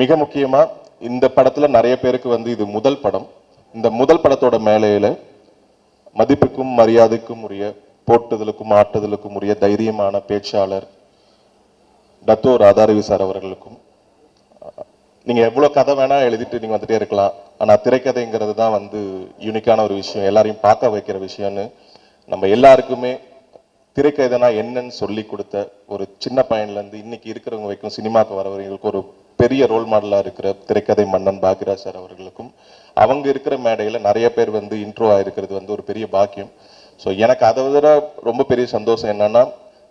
மிக முக்கியமாக இந்த படத்தில் நிறைய பேருக்கு வந்து இது முதல் படம். இந்த முதல் படத்தோட மேலையில் மதிப்புக்கும் மரியாதைக்கும் உரிய போட்டுதலுக்கும் ஆட்டுதலுக்கும் உரிய தைரியமான பேச்சாளர் டத்தோ ராதாரவி சார் அவர்களுக்கும் நீங்கள் எவ்வளோ கதை வேணால் எழுதிட்டு நீங்கள் வந்துட்டே இருக்கலாம். ஆனால் திரைக்கதைங்கிறது தான் வந்து யூனிக்கான ஒரு விஷயம். எல்லாரையும் பார்க்க வைக்கிற விஷயம்னு நம்ம எல்லாருக்குமே திரைக்கதைனா என்னன்னு சொல்லி கொடுத்த ஒரு சின்ன பையன்ல இருந்து இன்னைக்கு இருக்கிறவங்க வரைக்கும் சினிமாக்கு வரவங்களுக்கு ஒரு பெரிய ரோல் மாடலாக இருக்கிற திரைக்கதை மன்னன் பாக்யராஜ் சார் அவர்களுக்கும் அவங்க இருக்கிற மேடையில் நிறைய பேர் வந்து இன்ட்ரோ ஆகிருக்கிறது வந்து ஒரு பெரிய பாக்கியம். ஸோ எனக்கு அதை விட ரொம்ப பெரிய சந்தோஷம் என்னன்னா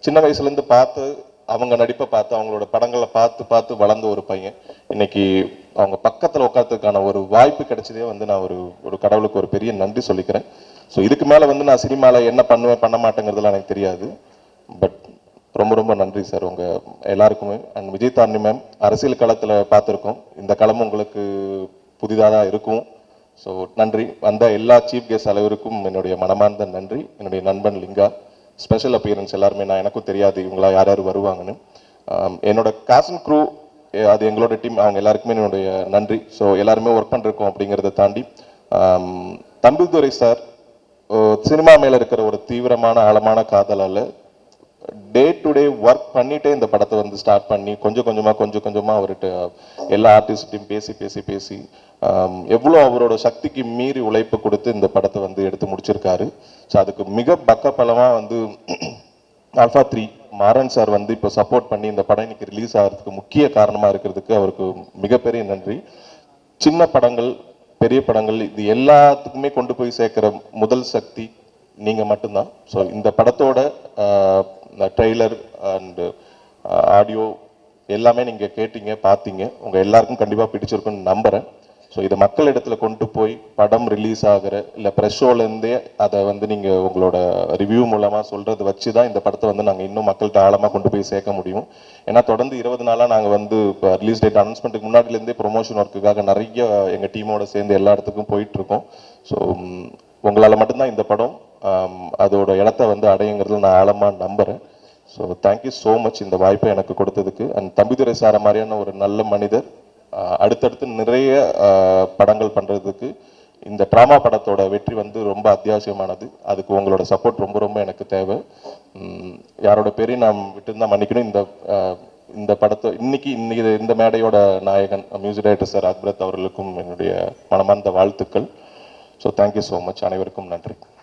சின்ன வயசுல இருந்து பார்த்து அவங்க நடிப்பை பார்த்து அவங்களோட படங்களை பார்த்து பார்த்து வளர்ந்த ஒரு பையன். இன்னைக்கு அவங்க பக்கத்தில் உட்காரத்துக்கான ஒரு வாய்ப்பு கிடைச்சதே வந்து நான் ஒரு ஒரு கடவுளுக்கு ஒரு பெரிய நன்றி சொல்லிக்கிறேன். ஸோ இதுக்கு மேலே வந்து நான் சினிமாவில் என்ன பண்ணுவேன் பண்ண மாட்டேங்கிறதுலாம் எனக்கு தெரியாது. பட் ரொம்ப ரொம்ப நன்றி சார். உங்கள் எல்லாருக்குமே. அண்ட் விஜய் தாண்டி மேம் அரசியல் களத்தில் பார்த்துருக்கோம். இந்த களம் உங்களுக்கு புதிதாக தான் இருக்கும். ஸோ நன்றி. வந்த எல்லா சீஃப் கெஸ்ட் அளவிற்கும் என்னுடைய மனமார்ந்த நன்றி. என்னுடைய நண்பன் லிங்கா ஸ்பெஷல் அப்பியரன்ஸ் எல்லாருமே நான் எனக்கும் தெரியாது. இவங்களா யார் யார் வருவாங்கன்னு. என்னோட காசன் க்ரூ அது எங்களோட டீம் அவங்க எல்லாருக்குமே என்னுடைய நன்றி. ஸோ எல்லாருமே ஒர்க் பண்ணிருக்கோம் அப்படிங்கிறத தாண்டி தம்பிதுரை சார் சினிமா மேல இருக்கிற ஒரு தீவிரமான ஆழமான காதலால் டே டு டே ஒர்க் பண்ணிட்டே இந்த படத்தை வந்து ஸ்டார்ட் பண்ணி கொஞ்சம் கொஞ்சமா கொஞ்சம் கொஞ்சமா அவர்கிட்ட எல்லா ஆர்டிஸ்ட்டையும் பேசி பேசி பேசி எவ்வளோ அவரோட சக்திக்கு மீறி உழைப்பு கொடுத்து இந்த படத்தை வந்து எடுத்து முடிச்சிருக்காரு. ஸோ அதுக்கு மிக பக்கபலமா வந்து ஆல்ஃபா த்ரீ மாறன் சார் வந்து இப்போ சப்போர்ட் பண்ணி இந்த படம் இன்னைக்கு ரிலீஸ் ஆகிறதுக்கு முக்கிய காரணமாக இருக்கிறதுக்கு அவருக்கு மிகப்பெரிய நன்றி. சின்ன படங்கள் பெரிய படங்கள் இது எல்லாத்துக்குமே கொண்டு போய் சேர்க்குற முதல் சக்தி நீங்க மட்டும்தான். ஸோ இந்த படத்தோட ட்ரெய்லர் அண்டு ஆடியோ எல்லாமே நீங்க கேட்டீங்க பார்த்தீங்க உங்க எல்லாருக்கும் கண்டிப்பா பிடிச்சிருக்கும்னு நம்புறேன். ஸோ இதை மக்கள் இடத்துல கொண்டு போய் படம் ரிலீஸ் ஆகிற இல்லை ப்ரெஷ் ஷோலேருந்தே அதை வந்து நீங்கள் உங்களோட ரிவ்யூ மூலமாக சொல்கிறது வச்சு தான் இந்த படத்தை வந்து நாங்கள் இன்னும் மக்கள்கிட்ட ஆழமாக கொண்டு போய் சேர்க்க முடியும். ஏன்னா தொடர்ந்து இருபது நாளாக நாங்கள் வந்து இப்போ ரிலீஸ் டேட் அனௌன்ஸ்மெண்ட்டுக்கு முன்னாடிலேருந்தே ப்ரொமோஷன் ஒர்க்குக்காக நிறைய எங்கள் டீமோட சேர்ந்து எல்லா இடத்துக்கும் போயிட்டுருக்கோம். ஸோ உங்களால் மட்டும்தான் இந்த படம் அதோட இடத்த வந்து அடையுங்கிறதுல நான் ஆழமாக நம்புகிறேன் ஸோ தேங்க்யூ ஸோ மச் இந்த வாய்ப்பை எனக்கு கொடுத்ததுக்கு. அண்ட் தம்பிதுரை சார மாதிரியான ஒரு நல்ல மனிதர் அடுத்தடுத்து நிறைய படங்கள் பண்ணுறதுக்கு இந்த ட்ராமா படத்தோட வெற்றி வந்து ரொம்ப அத்தியாவசியமானது. அதுக்கு உங்களோட சப்போர்ட் ரொம்ப ரொம்ப எனக்கு தேவை. யாரோட பேரையும் நான் விட்டுருந்தா மன்னிக்கணும். இந்த இந்த படத்தை இன்னைக்கு இன்னைக்கு இந்த மேடையோட நாயகன் மியூசிக் டைரக்டர் சார் அக்பரத் அவர்களுக்கும் என்னுடைய மனமார்ந்த வாழ்த்துக்கள். ஸோ தேங்க்யூ ஸோ மச் அனைவருக்கும் நன்றி.